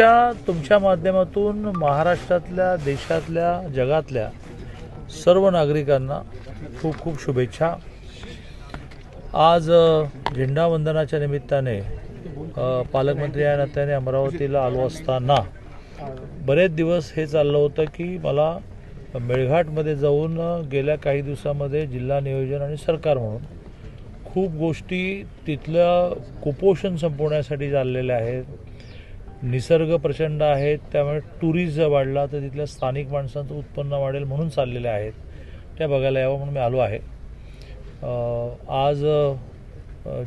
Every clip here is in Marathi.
आजच्या तुमच्या माध्यमातून महाराष्ट्रातल्या देशातल्या जगातल्या सर्व नागरिकांना खूप खूप शुभेच्छा. आज झेंडावंदनाच्या निमित्ताने पालकमंत्री या नात्याने अमरावतीला आलो असताना बरेच दिवस हे चाललं होतं की मला मेळघाटमध्ये जाऊन गेल्या काही दिवसामध्ये जिल्हा नियोजन आणि सरकार म्हणून खूप गोष्टी तिथलं कुपोषण संपवण्यासाठी चाललेल्या आहेत. निसर्ग प्रचंड आहेत त्यामुळे टुरिझम वाढला तर तिथल्या स्थानिक माणसांचं उत्पन्न वाढेल म्हणून चाललेल्या आहेत. त्या बघायला यावं म्हणून मी आलो आहे. आज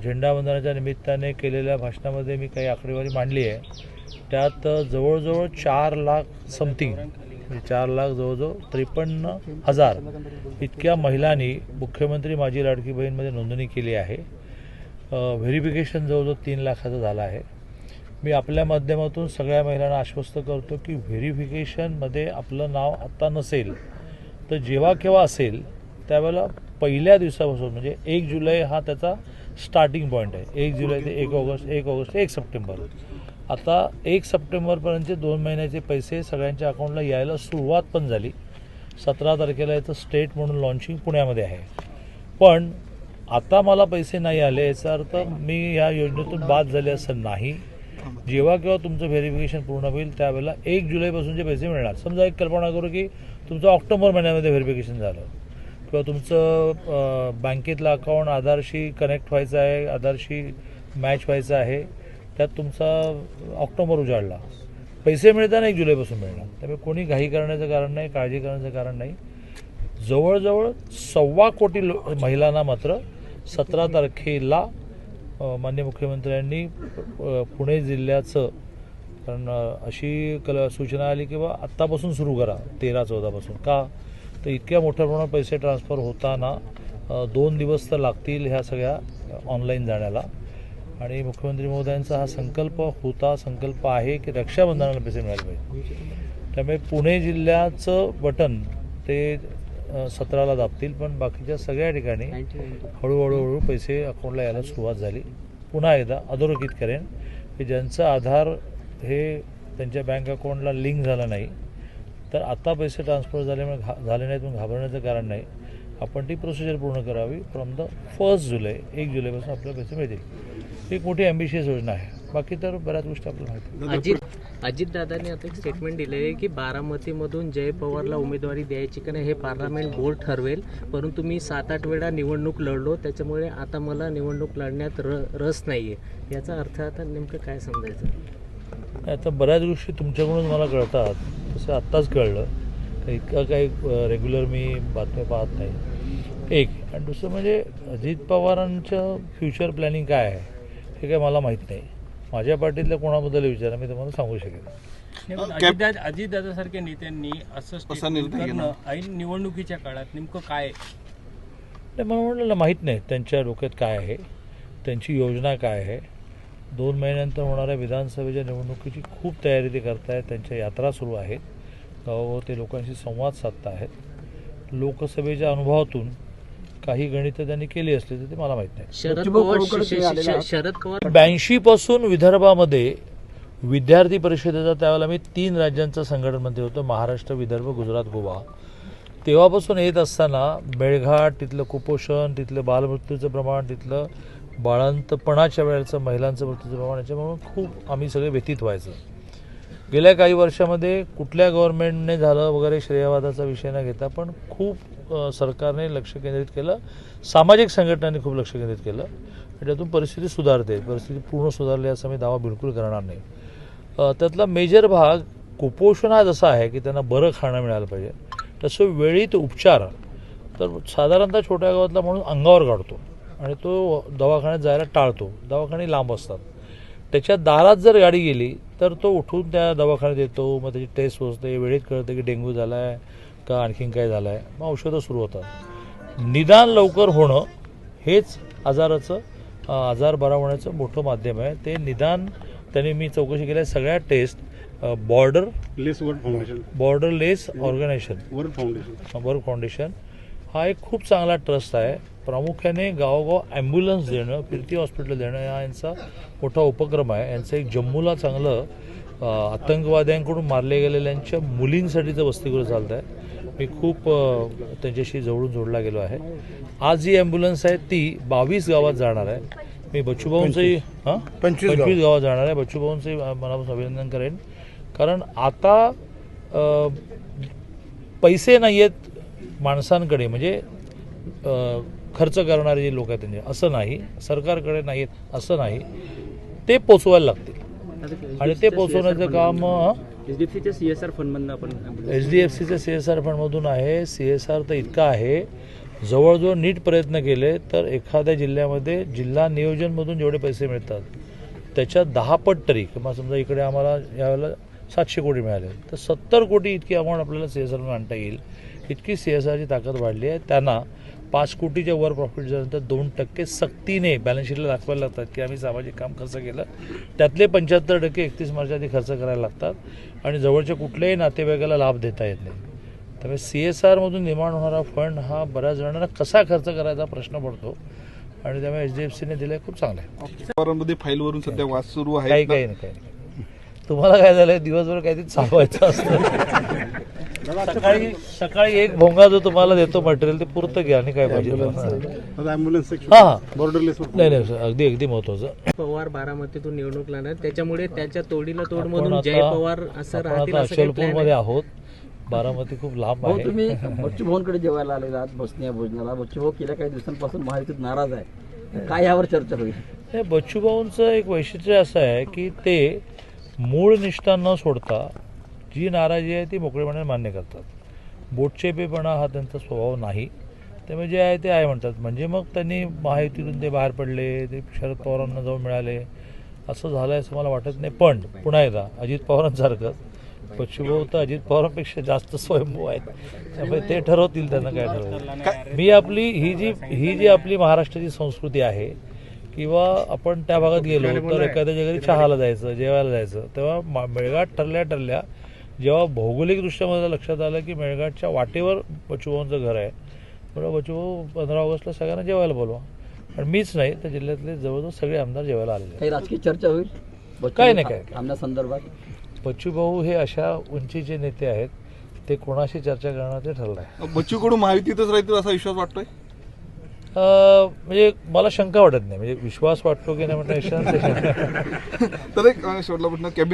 झेंडावंदनाच्या निमित्ताने केलेल्या भाषणामध्ये मी काही आकडेवारी मांडली आहे. त्यात जवळजवळ चार लाख समथिंग म्हणजे चार लाख जवळजवळ त्रेपन्न हजार इतक्या महिलांनी मुख्यमंत्री माझी लाडकी बहीणमध्ये नोंदणी केली आहे. व्हेरिफिकेशन जवळजवळ तीन लाखाचं झालं आहे. मी आपल्या माध्यमातून सगळ्या महिलांना आश्वस्त करतो की व्हेरिफिकेशनमध्ये आपलं नाव आत्ता नसेल तर जेव्हा केव्हा असेल त्यावेळेला पहिल्या दिवसापासून म्हणजे एक जुलै हा त्याचा स्टार्टिंग पॉईंट आहे. एक जुलै ते एक ऑगस्ट एक ऑगस्ट एक सप्टेंबर. आता एक सप्टेंबरपर्यंतचे दोन महिन्याचे पैसे सगळ्यांच्या अकाउंटला यायला सुरुवात पण झाली. सतरा तारखेला याचं स्टेट म्हणून लॉन्चिंग पुण्यामध्ये आहे. पण आता मला पैसे नाही आले याचा अर्थ मी या योजनेतून बाद झाले असं नाही. जेव्हा केव्हा तुमचं व्हेरिफिकेशन पूर्ण होईल त्यावेळेला एक जुलैपासूनचे पैसे मिळणार. समजा एक कल्पना करू की तुमचं ऑक्टोबर महिन्यामध्ये व्हेरिफिकेशन झालं. किंवा तुमचं बँकेतलं अकाउंट आधारशी कनेक्ट व्हायचं आहे आधारशी मॅच व्हायचं आहे त्यात तुमचा ऑक्टोबर उजाडला. पैसे मिळताना एक जुलैपासून मिळणार. त्यामुळे कोणी घाई करण्याचं कारण नाही काळजी करण्याचं कारण नाही. जवळजवळ सव्वा कोटी लो महिलांना मात्र सतरा तारखेला मान्य माननीय मुख्यमंत्र्यांनी पुणे जिल्ह्याचं कारण अशी कल सूचना आली की बा आत्तापासून सुरू करा तेरा चौदापासून. का? तर इतक्या मोठ्या प्रमाणात पैसे ट्रान्सफर होताना दोन दिवस तर लागतील ह्या सगळ्या ऑनलाईन जाण्याला. आणि मुख्यमंत्री महोदयांचा हा संकल्प होता संकल्प आहे की रक्षाबंधनाला पैसे मिळाले पाहिजे. त्यामुळे पुणे जिल्ह्याचं बटन ते सतराला दाबतील पण बाकीच्या सगळ्या ठिकाणी हळूहळूहळू पैसे अकाउंटला यायला सुरुवात झाली. पुन्हा एकदा अधोरेखित करेन की ज्यांचं आधार हे त्यांच्या बँक अकाउंटला लिंक झालं नाही तर आता पैसे ट्रान्सफर झाल्यामुळे घा झाले नाहीत म्हणून घाबरण्याचं कारण नाही. आपण ती प्रोसिजर पूर्ण करावी. फ्रॉम द फर्स्ट जुलै एक जुलैपासून आपल्याला पैसे मिळतील. ही एक मोठी ॲम्बिशियस योजना आहे. बाकी तर बऱ्याच गोष्टी आपल्याला माहिती. अजित अजितदादांनी आता एक स्टेटमेंट दिलेलं आहे की बारामतीमधून जय पवारला उमेदवारी द्यायची का नाही हे पार्लमेंट बोर्ड ठरवेल. परंतु मी सात आठ वेळा निवडणूक लढलो त्याच्यामुळे आता मला निवडणूक लढण्यात र रस नाही आहे याचा अर्थ आता नेमकं काय समजायचं? आता बऱ्याच गोष्टी तुमच्याकडून मला कळतात. तसं आत्ताच कळलं. इतकं काही रेग्युलर मी बातम्या पाहत नाही. एक आणि दुसरं म्हणजे अजित पवारांचं फ्युचर प्लॅनिंग काय आहे हे काय मला माहीत नाही. माझ्या पार्टीतल्या कोणाबद्दल विचारा मी तुम्हाला सांगू शकेन. अजितदादा अजितदादासारख्या नेत्यांनी असं करणं ऐन निवडणुकीच्या काळात नेमकं काय आहे? नाही मला म्हटलं माहीत नाही त्यांच्या डोक्यात काय आहे त्यांची योजना काय आहे. दोन महिन्यानंतर होणाऱ्या विधानसभेच्या निवडणुकीची खूप तयारी ते करतायत त्यांच्या यात्रा सुरू आहेत. गावागाव ते लोकांशी संवाद साधत आहेत लोकसभेच्या अनुभवातून काही गणितं त्यांनी केली असली तर ते मला माहीत नाही. शरद पवार ब्याऐंशी पासून विदर्भामध्ये विद्यार्थी परिषदेचा त्यावेळेला मी तीन राज्यांचं संघटनमध्ये होतो महाराष्ट्र विदर्भ गुजरात गोवा. तेव्हापासून येत असताना मेळघाट तिथलं कुपोषण तिथलं बालमृत्यूचं प्रमाण तिथलं बाळंतपणाच्या वेळेचं महिलांचं मृत्यूचं प्रमाण याच्यामुळे खूप आम्ही सगळे व्यतीत व्हायचं. गेल्या काही वर्षामध्ये कुठल्या गव्हर्नमेंटने झालं वगैरे श्रेयवादाचा विषय न घेता पण खूप सरकारने लक्ष केंद्रित केलं. सामाजिक संघटनांनी खूप लक्ष केंद्रित केलं. आणि त्यातून परिस्थिती सुधारते. परिस्थिती पूर्ण सुधारली असा मी दावा बिलकुल करणार नाही. त्यातला मेजर भाग कुपोषण हा जसा आहे की त्यांना बरं खाणं मिळालं पाहिजे. तसं वेळीत उपचार. तर साधारणतः छोट्या गावातला माणूस अंगावर काढतो आणि तो दवाखान्यात जायला टाळतो. दवाखाने लांब असतात. त्याच्या दारात जर गाडी गेली तर तो उठून त्या दवाखान्यात येतो. मग त्याची टेस्ट होते वेळेत कळतं की डेंग्यू झाला आहे का आणखीन काय झालं आहे मग औषधं सुरू होतात. निदान लवकर होणं हेच आजाराचं आजार बरा होण्याचं मोठं माध्यम आहे. ते निदान त्यांनी मी चौकशी केल्या सगळ्या test borderless world foundation. Borderless organisation. World foundation. Work foundation. हा एक खूप चांगला ट्रस्ट आहे. प्रामुख्याने गावोगाव ॲम्ब्युलन्स देणं फिरती हॉस्पिटल देणं हा यांचा मोठा उपक्रम आहे. यांचं एक जम्मूला चांगलं आतंकवाद्यांकडून मारले गेलेल्यांच्या मुलींसाठीचं वसतिगृह चालतं आहे मी खूप त्यांच्याशी जवळून जोडला गेलो आहे. आज जी ॲम्ब्युलन्स आहे ती बावीस गावात जाणार आहे. मी बच्चूभाऊंचंही हां? पंचवीस पंचवीस गावात जाणार आहे. बच्चूभाऊंचंही मनापासून अभिनंदन करेन. कारण आता पैसे नाही आहेत माणसांकडे. म्हणजे खर्च करणारे जे लोक आहेत त्यांचे असं नाही. सरकारकडे नाही आहेत असं नाही. ते पोचवायला लागतील. आणि ते पोचवण्याचं काम एचडीएफसीच्या सीएसआर फंडमधनं आपण एच डी एफ सीचं सी एस आर फंडमधून आहे. सी एस आर तर इतका आहे. जवळजवळ नीट प्रयत्न केले तर एखाद्या जिल्ह्यामध्ये जिल्हा नियोजनमधून जेवढे पैसे मिळतात त्याच्या दहा पट तरी. किंवा समजा इकडे आम्हाला यावेळेला सातशे कोटी मिळाले. तर सत्तर कोटी इतकी अमाऊंट आपल्याला सी एस आरमधून आणता येईल. इतकी सी एस आरची ताकद वाढली आहे. त्यांना पाच कोटीच्या वर प्रॉफिट झाल्यानंतर दोन टक्के सक्तीने बॅलन्स शीटला दाखवायला लागतात की आम्ही सामाजिक काम खर्च केलं. त्यातले पंच्याहत्तर टक्के एकतीस मार्च आधी खर्च करायला लागतात. आणि जवळच्या कुठल्याही नातेवाईकाला लाभ देता येत नाही. त्यामुळे सी एस आरमधून निर्माण होणारा फंड हा बऱ्याच जणांना कसा खर्च करायचा प्रश्न पडतो. आणि त्यामुळे एच डी एफ सीने दिलं खूप चांगलं आहे. फाईलवरून सध्या वाद सुरू काही आहे काही नाही काही नाही. तुम्हाला काय झालंय? दिवसभर काहीतरी चालवायचं असतं. सकाळी सकाळी एक भोंगा जो तुम्हाला देतो मटेरियल ते पुरतं घ्या आणि काय पाहिजे हा बॉर्डरलेस नाही नाही सर, अगदी अगदी महत्वाचं. पवार बारामतीतून निवडणूक लढणार त्याच्यामुळे त्याच्या तोडीला तोड म्हणून जय पवार असं राहतील आहे? आहोत. बारामती खूप लांब आहे. तुम्ही बच्चू भाऊंकडे जेवायला आलेला आहात बसण्या भोजनाला. बच्चू भाऊ गेल्या काही दिवसांपासून महायुतीत नाराज आहे. काय यावर चर्चा होईल? हे बच्चूभाऊंचं एक वैशिष्ट्य असं आहे की ते मूळ निष्ठा न सोडता जी नाराजी आहे ती मोकळेपणाने मान्य करतात. बोटचेपेपणा हा त्यांचा स्वभाव नाही. त्यामुळे जे आहे ते आहे म्हणतात. म्हणजे मग त्यांनी महायुतीतून ते बाहेर पडले ते शरद पवारांना जाऊन मिळाले. असं झालं असं मला वाटत नाही. पण पुन्हा एकदा अजित पवारांसारखं बच्चूभाऊ तर अजित पवारांपेक्षा जास्त स्वयंभू आहेत. त्यामुळे ते ठरवतील त्यांना काय ठरवतील मी आपली ही जी ही जी आपली महाराष्ट्राची संस्कृती आहे किंवा आपण त्या भागात गेलो तर एखाद्याच्या घरी चहाला जायचं जेवायला जायचं. तेव्हा मेळघाट ठरल्या ठरल्या जेव्हा भौगोलिकदृष्ट्या मला लक्षात आलं की मेळघाटच्या वाटेवर बच्चूभाऊंचं घर आहे. बरोबर बच्चूभाऊ पंधरा ऑगस्टला सगळ्यांना जेवायला बोलवा. आणि मीच नाही तर जिल्ह्यातले जवळजवळ सगळे आमदार जेवायला आलेले आहेत. काही राजकीय चर्चा होईल? बच्चू काय नाही, काय- काय. थांबण्यासंदर्भात बच्चूभाऊ हे अशा उंचीचे नेते आहेत ते कोणाशी चर्चा करणार ते ठरलं आहे बच्चू कडू महायुतीतच राहतील असा विश्वास वाटतोय? म्हणजे मला शंका वाटत नाही. म्हणजे विश्वास वाटतो की नाही म्हणणं